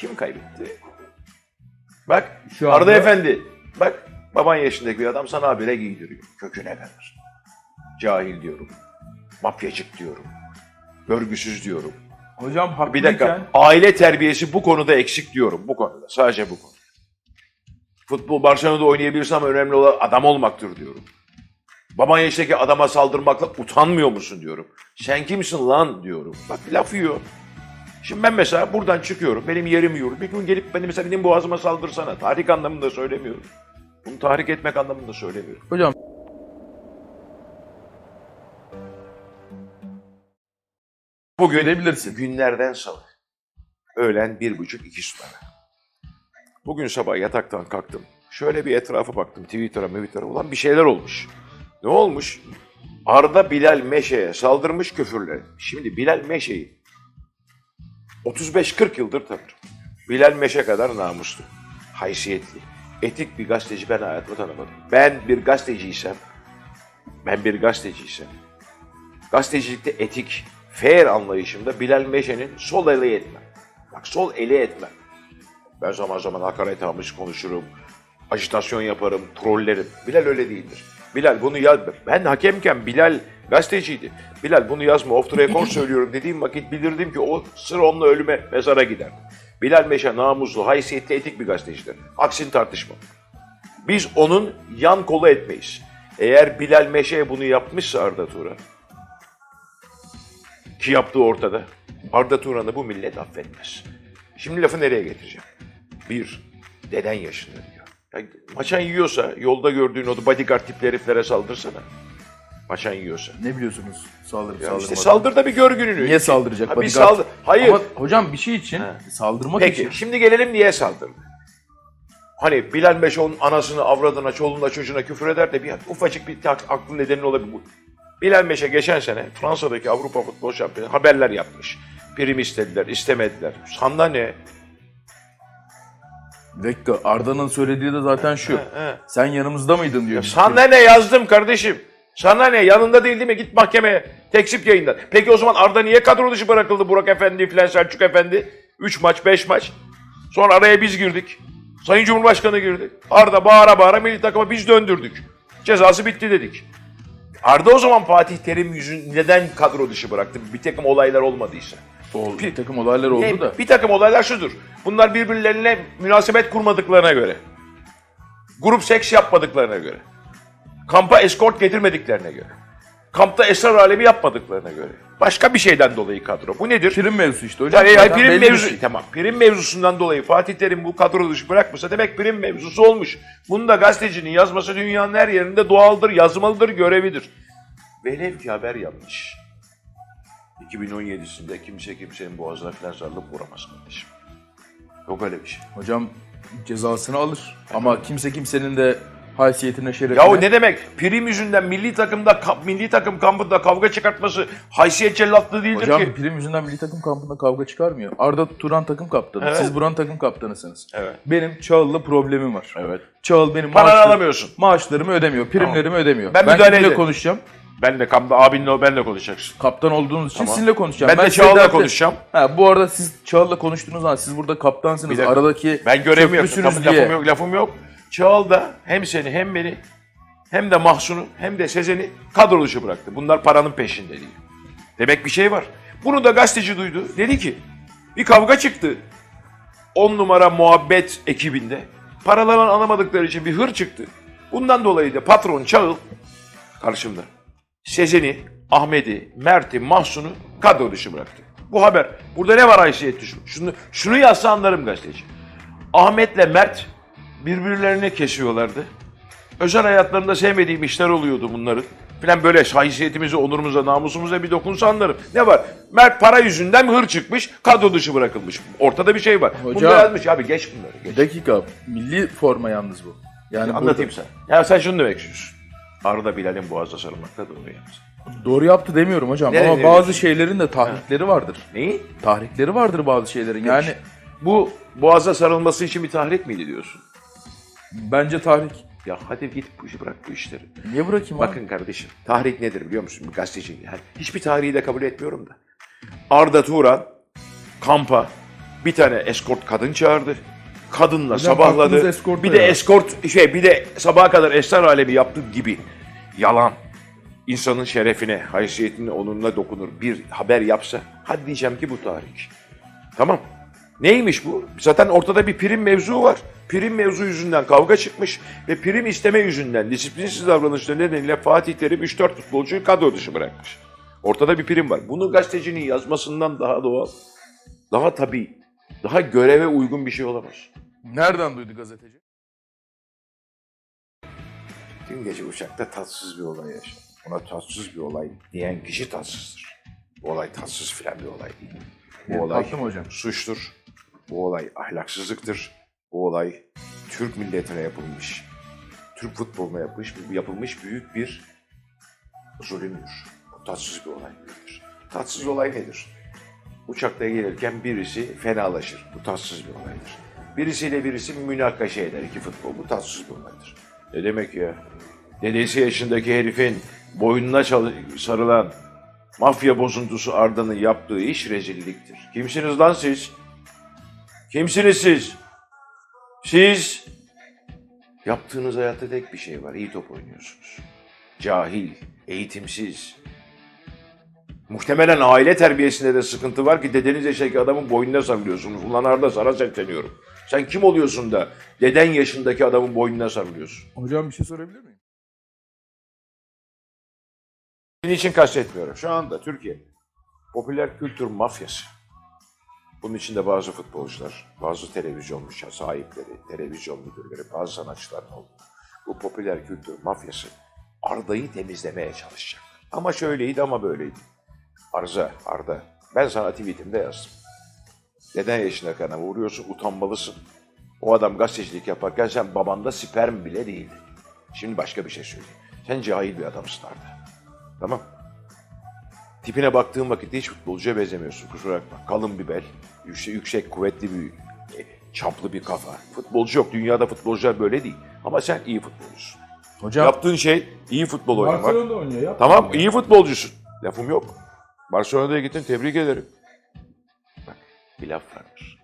Kim kaybetti? Bak Şu Arda anda- Efendi. Bak baban yaşındaki bir adam sana habire giydiriyor. Köküne kadar. Cahil diyorum. Mafyacık diyorum. Görgüsüz diyorum. Hocam haklıyken Bir dakika. Aile terbiyesi bu konuda eksik diyorum. Bu konuda. Sadece bu konuda. Futbol Barcelona'da oynayabilirsin ama önemli olan adam olmaktır diyorum. Baban yaştaki adama saldırmakla utanmıyor musun diyorum. Sen kimsin lan diyorum. Bak laf yiyor. Şimdi ben mesela buradan çıkıyorum. Benim yerim yiyor. Bir gün gelip beni mesela benim boğazıma saldırsana. Tahrik anlamında söylemiyorum. Bunu tahrik etmek anlamında söylemiyorum. hocam Bugün Görebilirsin. günlerden salı. Öğlen bir buçuk iki suları. Bugün sabah yataktan kalktım. Şöyle bir etrafa baktım. Twitter'a, Twitter'a. Ulan bir şeyler olmuş. Ne olmuş? Arda Bilal Meşe'ye saldırmış küfürle. Şimdi Bilal Meşe'yi 35-40 yıldır tanırım. Bilal Meşe kadar namuslu, haysiyetli, etik bir gazeteci ben hayatımda tanımadım. Ben bir gazeteciysem, ben bir gazeteciysem, gazetecilikte etik, fair anlayışımda Bilal Meşe'nin sol eli etmem. Bak sol eli etmem. Ben zaman zaman hakaret almış konuşurum, ajitasyon yaparım, trollerim. Bilal öyle değildir. Bilal bunu yaz. Ben hakemken Bilal gazeteciydi. Bilal bunu yazma off the record söylüyorum dediğim vakit bilirdim ki o sır onunla ölüme mezara gider. Bilal Meşe namuslu, haysiyetli, etik bir gazetecidir. Aksini tartışma. Biz onun yan kolu etmeyiz. Eğer Bilal Meşe bunu yapmışsa Arda Turan, ki yaptığı ortada, Arda Turan'ı bu millet affetmez. Şimdi lafı nereye getireceğim? Bir, deden yaşında diyor. Ya, maçan yiyorsa yolda gördüğün o bodyguard tipli heriflere saldırsana. Maçan yiyorsa. Ne biliyorsunuz saldırıp Ya saldırmadan? işte saldır da bir gör gününü. Niye saldıracak? Ha, bir Bodyguard? saldır. Hayır. Ama hocam bir şey için Ha. saldırmak Peki için. şimdi gelelim niye saldırdı? Hani Bilal Meşo'nun anasını, avradına, çoluğuna, çocuğuna küfür eder de bir ufacık bir tak, aklı nedeni olabilir. bu. Bilal Meşe geçen sene Fransa'daki Avrupa Futbol Şampiyonu haberler yapmış. Prim istediler, istemediler. Sana ne? Bir dakika Arda'nın söylediği de zaten şu. he. Sen yanımızda mıydın diyor. Sana ne yazdım kardeşim? Sana ne? Yanında değil değil mi? Git mahkemeye. Tekzip yayınlar. Peki o zaman Arda niye kadro dışı bırakıldı Burak Efendi filan Selçuk Efendi? 3 maç, 5 maç. Sonra araya biz girdik. Sayın Cumhurbaşkanı girdi. Arda bağıra bağıra milli takıma biz döndürdük. Cezası bitti dedik. Arda o zaman Fatih Terim yüzün neden kadro dışı bıraktı? Bir takım olaylar olmadıysa. Ol- bir takım olaylar oldu Ne- da. Bir takım olaylar şudur. Bunlar birbirlerine münasebet kurmadıklarına göre. Grup seks yapmadıklarına göre. Kampa eskort getirmediklerine göre. Kampta esrar alemi yapmadıklarına göre. Başka bir şeyden dolayı kadro. Bu nedir? Prim mevzusu işte hocam. Yani, Zaten prim mevzu, şey. tamam. Prim mevzusundan dolayı Fatih Terim bu kadro dışı bırakmasa demek prim mevzusu olmuş. Bunu da gazetecinin yazması dünyanın her yerinde doğaldır, yazmalıdır, görevidir. Velev ki haber yanlış. 2017'sinde kimse kimsenin boğazına falan sarılıp vuramaz kardeşim. Yok öyle bir şey. Hocam cezasını alır. Ama kimse kimsenin de haysiyetine, şerefine... Yahu ne demek? Prim yüzünden milli takımda milli takım kampında kavga çıkartması haysiyet cellatlığı değildir Hocam ki. prim yüzünden milli takım kampında kavga çıkarmıyor. Arda Turan takım kaptanı. Evet. Siz buranın takım kaptanısınız. Evet. Benim Çağıl'la problemim var. Evet. Çağıl benim Paranı maaşlarım- alamıyorsun. maaşlarımı ödemiyor, primlerimi ödemiyor. Ben ben müdahale ederim. konuşacağım? Ben de kampta abinle benle konuşacaksın. Kaptan olduğunuz için Tamam. sizinle konuşacağım. Ben de size Çağal'la dertle- konuşacağım. Ha, bu arada siz Çağıl'la konuştuğunuz zaman siz burada kaptansınız. Aradaki Ben köprüsünüz Lafım, diye. lafım yok, lafım yok. Çağal da hem seni hem beni hem de Mahsun'u hem de Sezen'i kadro dışı bıraktı. Bunlar paranın peşinde değil. Demek bir şey var. Bunu da gazeteci duydu. Dedi ki bir kavga çıktı. 10 numara muhabbet ekibinde. Paralarını alamadıkları için bir hır çıktı. Bundan dolayı da patron Çağıl karşımda. Sezen'i, Ahmet'i, Mert'i, Mahsun'u kadro dışı bıraktı. Bu haber. Burada ne var haysiyet düşün? Şunu, şunu yazsa anlarım gazeteci. Ahmet'le Mert birbirlerini kesiyorlardı. Özel hayatlarında sevmediğim işler oluyordu bunların. Falan böyle haysiyetimize, onurumuza, namusumuza bir dokunsa anlarım. Ne var? Mert para yüzünden hır çıkmış, kadro dışı bırakılmış. Ortada bir şey var. Bunu Hocam- da yazmış abi geç bunları. Geç. Bir dakika. Milli forma yalnız bu. Yani Anlatayım burada- sana. Ya sen şunu demek istiyorsun. Arda Bilal'in boğazda sarılmakta doğru yaptı. Doğru yaptı demiyorum hocam. Nereye Ama diyorsun? bazı şeylerin de tahrikleri vardır. Neyi? Tahrikleri vardır bazı şeylerin. Yani Bu boğaza sarılması için bir tahrik miydi diyorsun? Bence tahrik. Ya hadi git bu işi bırak bu işleri. Niye bırakayım abi? Bakın kardeşim, tahrik nedir biliyor musun? Bir gazeteci. Yani hiçbir tahriği de kabul etmiyorum da. Arda Turan kampa Bir tane eskort kadın çağırdı. Kadınla Hocam sabahladı. eskorta Bir de ya. eskort şey bir de sabaha kadar esrar alemi yaptığı gibi yalan. İnsanın şerefine, haysiyetine, onuruna dokunur. Bir haber yapsa hadi diyeceğim ki bu tarih. Tamam. Neymiş bu? Zaten ortada bir prim mevzu var. Prim mevzu yüzünden kavga çıkmış ve prim isteme yüzünden disiplinsiz davranışları nedeniyle Fatih Terim 3-4 futbolcuyu kadro dışı bırakmış. Ortada bir prim var. Bunu gazetecinin yazmasından daha doğal, daha tabii, daha göreve uygun bir şey olamaz. Nereden duydu gazeteci? Dün gece uçakta tatsız bir olay yaşadım. Ona tatsız bir olay diyen kişi tatsızdır. Bu olay tatsız filan bir olay değil. Bu olay mı hocam? suçtur. Bu olay ahlaksızlıktır. Bu olay Türk milletine yapılmış, Türk futboluna yapılmış, yapılmış büyük bir zulümdür. Bu tatsız bir olay değildir. Tatsız olay nedir? Uçakta gelirken birisi fenalaşır. Bu tatsız bir olaydır. Birisiyle birisi münakaşa eder iki futbol. Bu tatsız bir olaydır. Ne demek ya? Dedesi yaşındaki herifin boynuna sarılan mafya bozuntusu Arda'nın yaptığı iş rezilliktir. Kimsiniz lan siz? Kimsiniz siz? Siz yaptığınız hayatta tek bir şey var. İyi top oynuyorsunuz. Cahil, eğitimsiz. Muhtemelen aile terbiyesinde de sıkıntı var ki dedeniz yaşındaki adamın boynuna sarılıyorsunuz. Ulan Arda sana sesleniyorum. Sen kim oluyorsun da deden yaşındaki adamın boynuna sarılıyorsun? Hocam bir şey sorabilir miyim? Senin için kastetmiyorum. Şu anda Türkiye popüler kültür mafyası. Bunun içinde bazı futbolcular, bazı televizyon sahipleri, televizyon müdürleri, bazı sanatçıların oldu. Bu popüler kültür mafyası Arda'yı temizlemeye çalışacak. Ama şöyleydi ama böyleydi. Arza, Arda. Ben sana tweetimde yazdım. Neden yaşına kana vuruyorsun? Utanmalısın. O adam gazetecilik yaparken sen babanda sperm bile değildi. Şimdi başka bir şey söyleyeyim. Sen cahil bir adamsın Arda. Tamam. Tipine baktığın vakit hiç futbolcuya benzemiyorsun. Kusura bakma. Kalın bir bel, yüksek, yüksek kuvvetli bir, e, çaplı bir kafa. Futbolcu yok. Dünyada futbolcular böyle değil. Ama sen iyi futbolcusun. Hocam Yaptığın şey iyi futbol oynamak. Barcelona'da oynuyor. Tamam iyi futbolcusun. Lafım yok. Barcelona'ya gittin tebrik ederim. Bak bir laf vardır.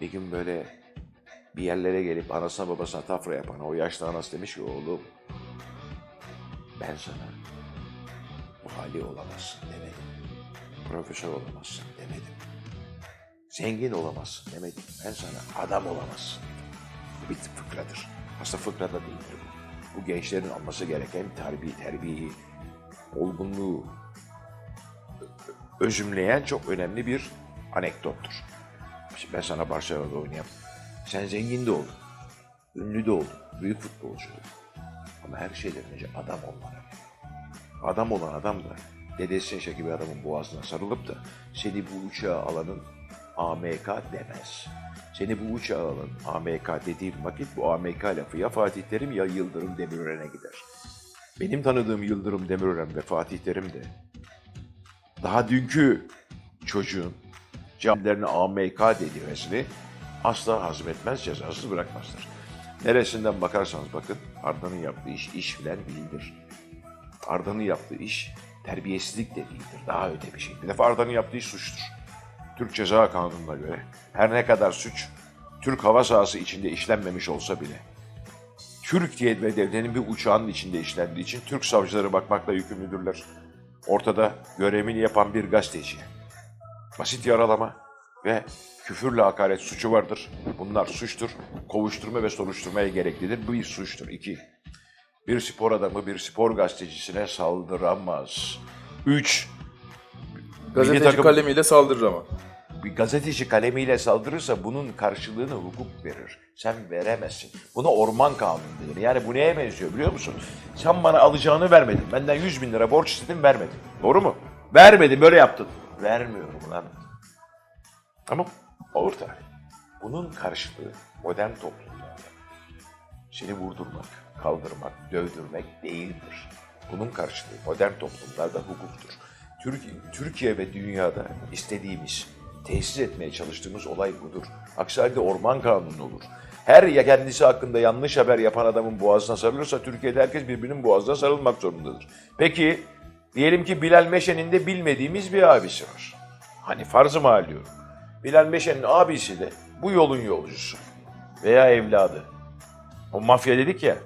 Bir gün böyle bir yerlere gelip anasına babasına tafra yapan o yaşlı anası demiş ki oğlum ben sana vali olamazsın demedim. Profesör olamazsın demedim. Zengin olamazsın demedim. Ben sana adam olamazsın. Bu bir fıkradır. Aslında fıkra da değildir bu. Bu gençlerin alması gereken terbiye, terbiyeyi, olgunluğu özümleyen çok önemli bir anekdottur. Şimdi ben sana Barcelona'da oynayayım. Sen zengin de oldun, ünlü de oldun, büyük futbolcu oldun. Ama her şeyden önce adam olman. Adam olan adam da dedesi yaşa gibi adamın boğazına sarılıp da seni bu uçağa alanın AMK demez. Seni bu uçağa alan AMK dediğim vakit bu AMK lafı ya Fatih Terim ya Yıldırım Demirören'e gider. Benim tanıdığım Yıldırım Demirören ve Fatih Terim de daha dünkü çocuğun camilerine AMK dediğimesini asla hazmetmez, cezasız bırakmazlar. Neresinden bakarsanız bakın Arda'nın yaptığı iş iş filan değildir. Arda'nın yaptığı iş terbiyesizlik de değildir. Daha öte bir şey. Bir defa Arda'nın yaptığı iş suçtur. Türk Ceza Kanunu'na göre her ne kadar suç Türk hava sahası içinde işlenmemiş olsa bile Türkiye ve devletinin bir uçağının içinde işlendiği için Türk savcıları bakmakla yükümlüdürler. Ortada görevini yapan bir gazeteci. Basit yaralama ve küfürle hakaret suçu vardır. Bunlar suçtur. Kovuşturma ve soruşturmaya gereklidir. Bu bir suçtur. İki, bir spor adamı bir spor gazetecisine saldıramaz. Üç, gazeteci takım- kalemiyle saldırır ama. bir gazeteci kalemiyle saldırırsa bunun karşılığını hukuk verir. Sen veremezsin. Buna orman kanunu denir. Yani bu neye benziyor biliyor musun? Sen bana alacağını vermedin. Benden 100 bin lira borç istedin vermedin. Doğru mu? Vermedin böyle yaptın. Vermiyorum lan. Tamam. Olur tabii. Bunun karşılığı modern toplumda seni vurdurmak, kaldırmak, dövdürmek değildir. Bunun karşılığı modern toplumlarda hukuktur. Türkiye, ve dünyada istediğimiz, tesis etmeye çalıştığımız olay budur. Aksi halde orman kanunu olur. Her ya kendisi hakkında yanlış haber yapan adamın boğazına sarılırsa Türkiye'de herkes birbirinin boğazına sarılmak zorundadır. Peki diyelim ki Bilal Meşe'nin de bilmediğimiz bir abisi var. Hani farzı mal diyorum. Bilal Meşen'in abisi de bu yolun yolcusu. Veya evladı. O mafya dedik ya.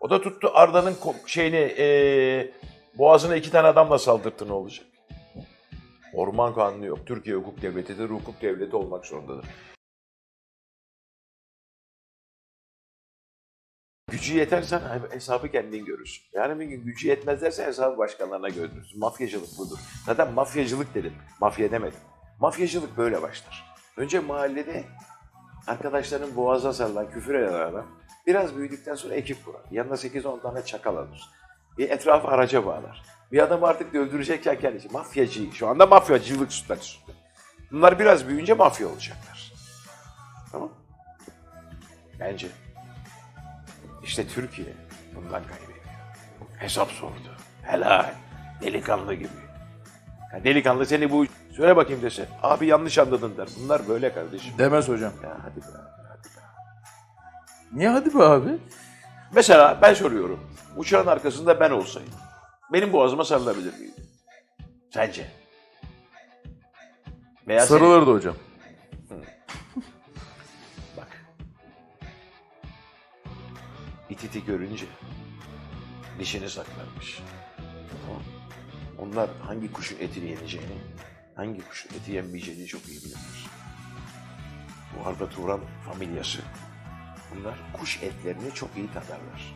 O da tuttu Arda'nın şeyini eee boğazına iki tane adamla saldırttı ne olacak? Orman kanunu yok. Türkiye hukuk devletidir. Hukuk devleti olmak zorundadır. Gücü yetersen hesabı kendin görürsün. Yani bir gün gücü yetmez dersen hesabı başkalarına götürürsün. Mafyacılık budur. Zaten mafyacılık dedim. Mafya demedim. Mafyacılık böyle başlar. Önce mahallede arkadaşların boğaza sarılan, küfür eden adam biraz büyüdükten sonra ekip kurar. Yanına 8-10 tane çakal alır. Bir etrafı araca bağlar. Bir adamı artık öldürecekken kendisi. Mafyacı. Şu anda mafyacılık statüsünde. Bunlar biraz büyüyünce mafya olacaklar. Tamam Bence. İşte Türkiye bundan kaybediyor. Hesap sordu. Helal. Delikanlı gibi. Delikanlı seni bu... Söyle bakayım dese. Abi yanlış anladın der. Bunlar böyle kardeşim. Demez hocam. Ya hadi be. Hadi be. Niye hadi be abi? Mesela ben soruyorum. Uçağın arkasında ben olsaydım. Benim boğazıma sarılabilir miydi? Sence? Veya senin- Sarılırdı hocam. Bak. İtiti görünce dişini saklarmış. Onlar hangi kuşun etini yeneceğini, hangi kuşun eti yenmeyeceğini çok iyi bilirler. Bu Arda Turan familyası. Bunlar kuş etlerini çok iyi tadarlar.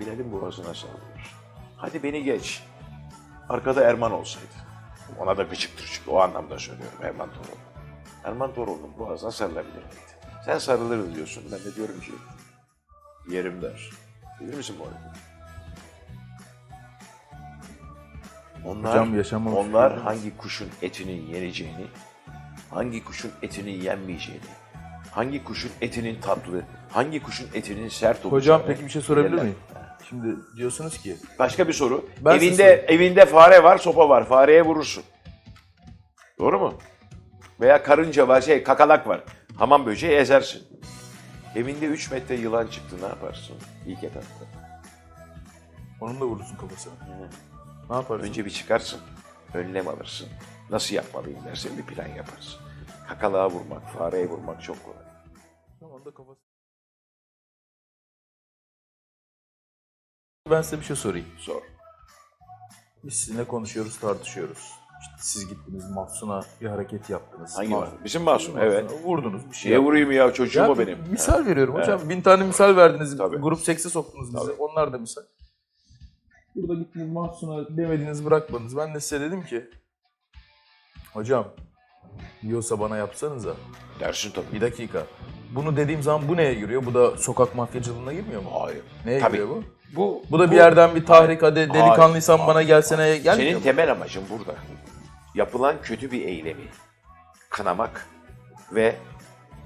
Bilal'in boğazına saldırır. Hadi beni geç. Arkada Erman olsaydı. Ona da gıcıktır çünkü o anlamda söylüyorum Erman Toroğlu. Erman Toroğlu'nun boğazına sarılabilir miydi? Sen sarılır diyorsun. Ben de diyorum ki yerim der. Bilir misin bu arada? Onlar, Hocam yaşamamış onlar mıydınız? hangi kuşun etinin yeneceğini, hangi kuşun etinin yenmeyeceğini, hangi kuşun etinin tatlı, hangi kuşun etinin sert olacağını... Hocam peki bir şey sorabilir miyim? Şimdi diyorsunuz ki Başka bir soru. Ben evinde sorayım. evinde fare var, sopa var. Fareye vurursun. Doğru mu? Veya karınca var, şey kakalak var. Hamam böceği ezersin. Evinde 3 metre yılan çıktı ne yaparsın? İlk etapta. onun da vurursun kafasına. Ne yaparsın? Önce bir çıkarsın. Önlem alırsın. Nasıl yapmalıyım dersin bir plan yaparsın. Kakalığa vurmak, fareye vurmak çok kolay. Tamam da kafası. Ben size bir şey sorayım. Zor. Biz sizinle konuşuyoruz, tartışıyoruz. İşte siz gittiniz Mahsun'a bir hareket yaptınız. Hangi Mah- var? Bizim masum, evet. Mahsun'a Vurdunuz bir şey. Niye yaptınız. vurayım ya çocuğum Ya o bir benim. Misal veriyorum hocam. Bin tane misal verdiniz. Tabii. Grup sekse soktunuz bizi. Tabii. Onlar da misal. Burada gittiniz Mahsun'a demediniz bırakmadınız. Ben de size dedim ki hocam yiyorsa bana yapsanıza. Dersin tabii. Bir dakika. Bunu dediğim zaman bu neye giriyor? Bu da sokak mafyacılığına girmiyor mu? Hayır. Neye Tabii. giriyor bu? Bu, Bu da bir yerden bir tahrik hadi delikanlıysan bana gelsene gelmiyor Senin mu? temel amacın burada. Yapılan kötü bir eylemi kınamak ve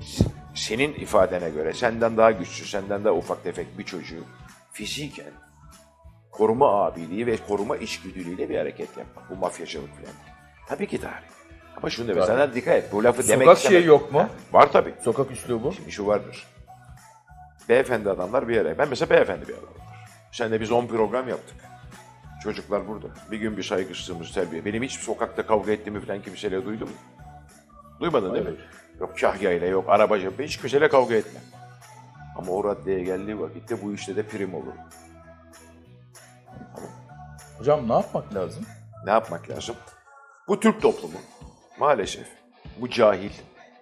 s- senin ifadene göre senden daha güçlü, senden daha ufak tefek bir çocuğu fiziken koruma abiliği ve koruma içgüdülüğüyle bir hareket yapmak. Bu mafyacılık falan. Tabii ki tarih. Ama şunu da sana dikkat et. Bu lafı demek Sokak istemem. şeyi yok mu? Var tabii. Sokak üslubu. Şimdi şu vardır. Beyefendi adamlar bir yere. Ben mesela beyefendi bir adamım. Sen de biz 10 program yaptık. Çocuklar burada. Bir gün bir saygısızlığımız terbiye. Benim hiç sokakta kavga ettiğimi falan kimseyle duydun mu? Duymadın değil mi? Yok kahyayla yok arabacı. Hiç kimseyle kavga etmem. Ama o raddeye geldiği vakitte bu işte de prim olur. Hocam ne yapmak lazım? Ne yapmak lazım? Bu Türk toplumu maalesef bu cahil,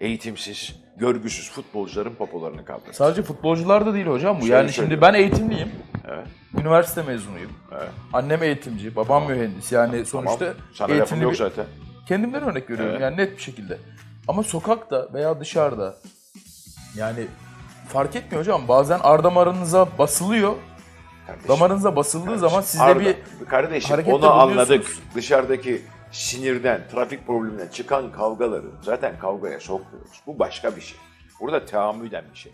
eğitimsiz, görgüsüz futbolcuların popolarını kaldırdı. Sadece futbolcular da değil hocam bu. Şöyle yani söyleyeyim. şimdi ben eğitimliyim. Evet. Üniversite mezunuyum. Evet. Annem eğitimci, babam mühendis. Yani sonuçta Tamam. Sana lafım eğitimli yok bir- zaten. Kendimden örnek veriyorum Evet. yani net bir şekilde. Ama sokakta veya dışarıda yani fark etmiyor hocam. Bazen ar damarınıza basılıyor. Kardeşim. Damarınıza basıldığı zaman sizde Arda, bir kardeşim harekette onu anladık. Dışarıdaki sinirden, trafik probleminden çıkan kavgaları zaten kavgaya sokmuyoruz. Bu başka bir şey. Burada teamüden bir şey.